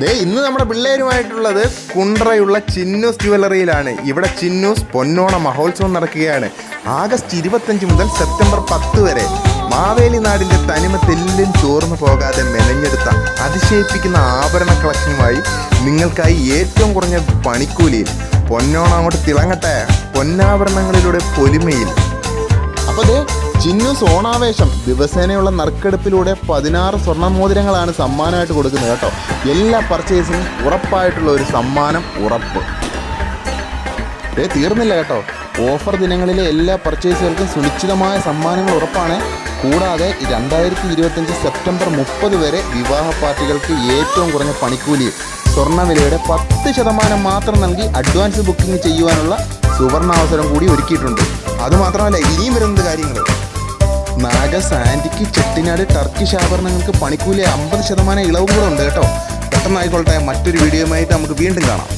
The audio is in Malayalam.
ദേ ഇന്ന് നമ്മുടെ പിള്ളേരുമായിട്ടുള്ളത് കുണ്ട്രയുള്ള ചിന്നൂസ് ജുവലറിയിലാണ് ഇവിടെ ചിന്നൂസ് പൊന്നോണ മഹോത്സവം നടക്കുകയാണ്. ആഗസ്റ്റ് ഇരുപത്തഞ്ച് മുതൽ സെപ്റ്റംബർ പത്ത് വരെ. മാവേലി നാടിന്റെ തനിമ തെല്ലും ചോർന്നു പോകാതെ മെനഞ്ഞെടുത്ത അതിശയിപ്പിക്കുന്ന ആഭരണ കളക്ഷനുമായി നിങ്ങൾക്കായി ഏറ്റവും കുറഞ്ഞ പണിക്കൂലിയിൽ. പൊന്നോണം അങ്ങോട്ട് തിളങ്ങട്ടെ. പൊന്നാഭരണങ്ങളിലൂടെ പൊലിമയിൽ. അപ്പൊ ദേ സോണാവേശം ദിവസേനയുള്ള നറുക്കെടുപ്പിലൂടെ പതിനാറ് സ്വർണ മോതിരങ്ങളാണ് സമ്മാനമായിട്ട് കൊടുക്കുന്നത് കേട്ടോ. എല്ലാ പർച്ചേസിനും ഉറപ്പായിട്ടുള്ള ഒരു സമ്മാനം ഉറപ്പ്. ഏ തീർന്നില്ല കേട്ടോ. ഓഫർ ദിനങ്ങളിലെ എല്ലാ പർച്ചേസുകൾക്കും സുനിശ്ചിതമായ സമ്മാനങ്ങൾ ഉറപ്പാണ്. കൂടാതെ രണ്ടായിരത്തി ഇരുപത്തഞ്ച് സെപ്റ്റംബർ മുപ്പത് വരെ വിവാഹ പാർട്ടികൾക്ക് ഏറ്റവും കുറഞ്ഞ പണിക്കൂലി. സ്വർണവിലയുടെ പത്ത് ശതമാനം മാത്രം നൽകി അഡ്വാൻസ് ബുക്കിംഗ് ചെയ്യുവാനുള്ള സുവർണാവസരം കൂടി ഒരുക്കിയിട്ടുണ്ട്. അതുമാത്രമല്ല ഇനിയും വരുന്നത് കാര്യങ്ങൾ സാൻഡിക്ക് ചെട്ടിനാട് ടർക്കിഷ് ആഭരണങ്ങൾക്ക് പണിക്കൂലി അമ്പത് ശതമാനം ഇളവും കൂടെ ഉണ്ട് കേട്ടോ. പെട്ടെന്നായിക്കോട്ടെ മറ്റൊരു വീഡിയോയുമായിട്ട് നമുക്ക് വീണ്ടും കാണാം.